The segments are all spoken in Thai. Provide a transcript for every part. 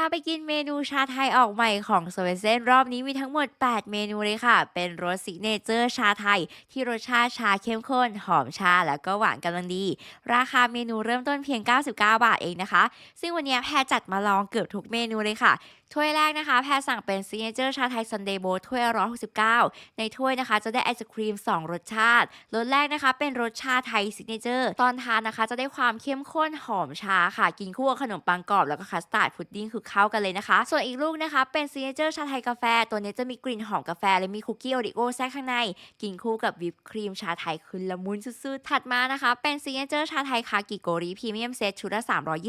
าไปกินเมนูชาไทยออกใหม่ของสเวนเซนรอบนี้มีทั้งหมด 8 เมนูเลยค่ะ เป็นรสซิกเนเจอร์ชาไทย ที่รสชาติชาเข้มข้น หอมชาแล้วก็หวานกำลังดี ราคาเมนูเริ่มต้นเพียง 99 บาทเองนะคะ ซึ่งวันนี้แพรจัดมาลองเกือบทุกเมนูเลยค่ะ ถ้วยแรกนะคะ แพรสั่งเป็นซิกเนเจอร์ชาไทยซันเดย์โบถ้วย169 ในถ้วยนะคะจะได้ไอศครีม 2 รสชาติ รสแรกนะคะเป็นรสชาไทยซิกเนเจอร์ตอนทานนะคะจะได้ความเข้มข้นหอมชาค่ะ กินคู่กับขนมปังกรอบแล้วก็คัสตาร์ดพุดดิ้งคือเข้ากันเลยนะคะ ส่วนอีกลูกนะคะ เป็นซิกเนเจอร์ชาไทยกาแฟ ตัวนี้จะมีกลิ่นหอมกาแฟ และมีคุกกี้โอริโอแทรกข้างใน กินคู่กับวิปครีมชาไทยคือละมุนสุดๆ ถัดมานะคะ เป็นซิกเนเจอร์ชาไทยคากิโกริพรีเมียมเซตชุดละ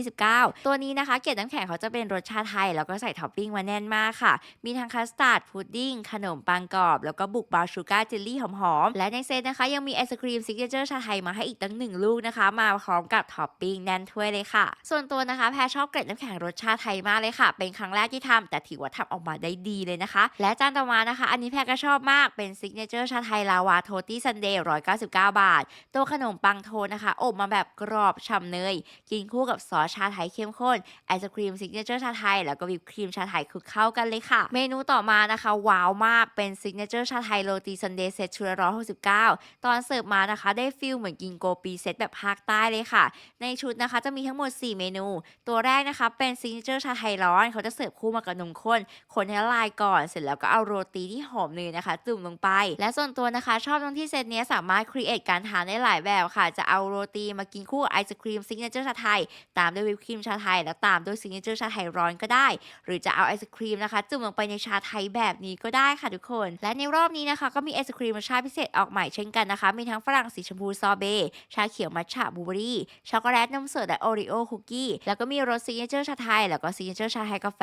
329 ตัวนี้นะคะ เกล็ดน้ำแข็งเขาจะเป็นรสชาไทย แล้วก็ใส่ท็อปปิ้งมาแน่นมากค่ะ มีทั้งคัสตาร์ดพุดดิ้งขนมปังกรอบ แล้วก็บุกบาวน์ชูการ์เจลลี่หอมๆและในเซตนะคะ ยังมีไอศครีมซิกเนเจอร์ชาไทยมาให้อีกตั้งหนึ่งลูกนะคะ มาพร้อมกับท็อปปิ้งแน่นถ้วยเลยค่ะ ส่วนตัวนะคะแพรชอบเกล็ดน้ำแข็งรสชาไทยมากเลยค่ะ เป็นครั้งแรกที่ทำแต่ถือว่าทำออกมาได้ดีเลยนะคะ และจานต่อมานะคะ อันนี้แพรก็ชอบมากเป็นซิกเนเจอร์ชาไทยลาวาโทตี้ซันเดย์199บเก้าบาท ตัวขนมปังโทนะคะอบมาแบบกรอบฉ่ำเนย กินคู่กับซอสชาไทยเข้มข้นไอศครีมซิกเนเจอร์ชาไทยแล้วก็วิปครีมชาไทยคือเข้ากันเลยค่ะ เมนูต่อมานะคะว้าวมากเป็นซิกเนเจอร์ชาไทยโรตีซันเดย์เซตชุดละ169ตอนเสิร์ฟมานะคะ ได้ฟิลเหมือนกินโกปีเซตแบบภาคใต้เลยค่ะ ในชุดนะคะจะมีทั้งหมด 4 เมนู ตัวแรกนะคะเป็นซิกเนเจอร์ชาไทยร้อนเขาจะเสิร์ฟคู่มากับนมข้นคนให้ละลายก่อนเสร็จแล้วก็เอาโรตีที่หอมเนยนะคะ จุ่มลงไป และส่วนตัวนะคะ ชอบตรงที่เซตเนี้ยสามารถครีเอทการทานได้หลายแบบค่ะ จะเอาโรตีมากินคู่กับไอศครีมซิกเนเจอร์ชาไทย ตามด้วยวิปครีมชาไทย แล้วตามด้วยซิกเนเจอร์ชาไทยร้อนก็ได้ หรือจะเอาไอศครีมนะคะ จุ่มลงไปในชาไทยแบบนี้ก็ได้ค่ะทุกคน และในรอบนี้นะคะ ก็มีไอศครีมรสชาติพิเศษออกใหม่เช่นกันนะคะ มีทั้งฝรั่งสีชมพูซอเบชาเขียวมัทฉะบลูเบอรี่ช็อกโกแลตนมสดและโอริโอคุกกี้แล้วก็มีรสซิกเนเจอร์ชาไทยแล้วก็ซิกเนเจอร์ชาไทยกาแฟ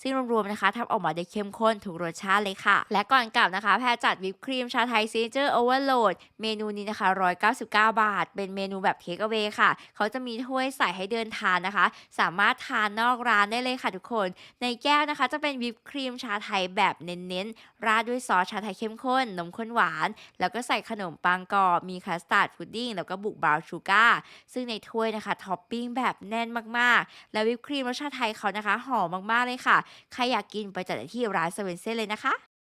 ซึ่งรวมๆนะคะทำออกมาได้เข้มข้นทุกรสชาติเลยค่ะ และก่อนกลับนะคะ แพรจัดวิปครีมชาไทยซิเนเจอร์โอเวอร์โหลดเมนูนี้นะคะ 199 บาท เป็นเมนูแบบเทคเอา a y ค่ะ เขาจะมีถ้วยใส่ให้เดินทานนะคะ สามารถทานนอกร้านได้เลยค่ะทุกคน ในแก้วนะคะ จะเป็นวิปครีมชาไทยแบบเน้นๆ ราดด้วยซอสชาไทยเข้มข้น นมข้นหวาน แล้วก็ใส่ขนมปังกรอบ มีคัสตาร์ดพุดดิ้ง แล้วก็บุกบราวน์ชูการ์ซึ่งในถ้วยนะคะท็อปปิ้งแบบแน่นมากๆ และวิปครีมรสชาติไทยเขานะคะหอมมากๆเลยค่ะ ใครอยากกินไปจัดได้ที่ร้านเซเว่นเซเลยนะคะ